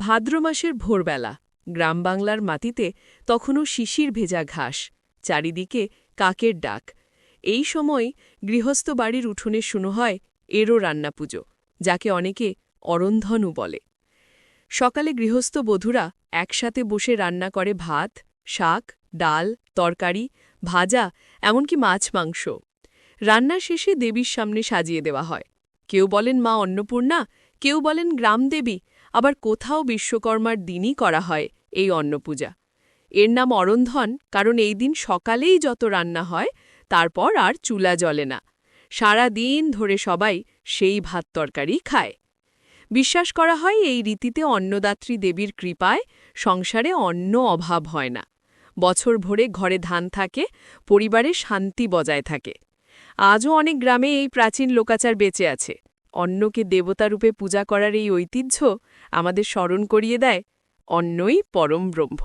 ভাদ্র মাসের ভোরবেলা গ্রাম বাংলার মাটিতে তখনও শিশির ভেজা ঘাস, চারিদিকে কাকের ডাক। এই সময় গৃহস্থ বাড়ির উঠোনে শুনো হয় এরও রান্না পুজো, যাকে অনেকে অরন্ধনু বলে। সকালে গৃহস্থ বধূরা একসাথে বসে রান্না করে ভাত, শাক, ডাল, তরকারি, ভাজা, এমনকি মাছ, মাংস। রান্না শেষে দেবীর সামনে সাজিয়ে দেওয়া হয়। কেউ বলেন মা অন্নপূর্ণা, কেউ বলেন গ্রামদেবী আবার কোথাও বিশ্বকর্মার দিনই করা হয় এই অন্নপূজা। এর নাম অরন্ধন, কারণ এই দিন সকালেই যত রান্না হয়, তারপর আর চুলা জ্বলে না। সারা দিন ধরে সবাই সেই ভাত তরকারি খায়। বিশ্বাস করা হয় এই রীতিতে অন্নদাত্রী দেবীর কৃপায় সংসারে অন্ন অভাব হয় না। বছর ভরে ঘরে ধান থাকে, পরিবারে শান্তি বজায় থাকে। আজও অনেক গ্রামে এই প্রাচীন লোকাচার বেঁচে আছে। অন্নকে দেবতারূপে পূজা করার এই ঐতিহ্য আমাদের স্মরণ করিয়ে দেয় অন্নই পরম ব্রহ্ম।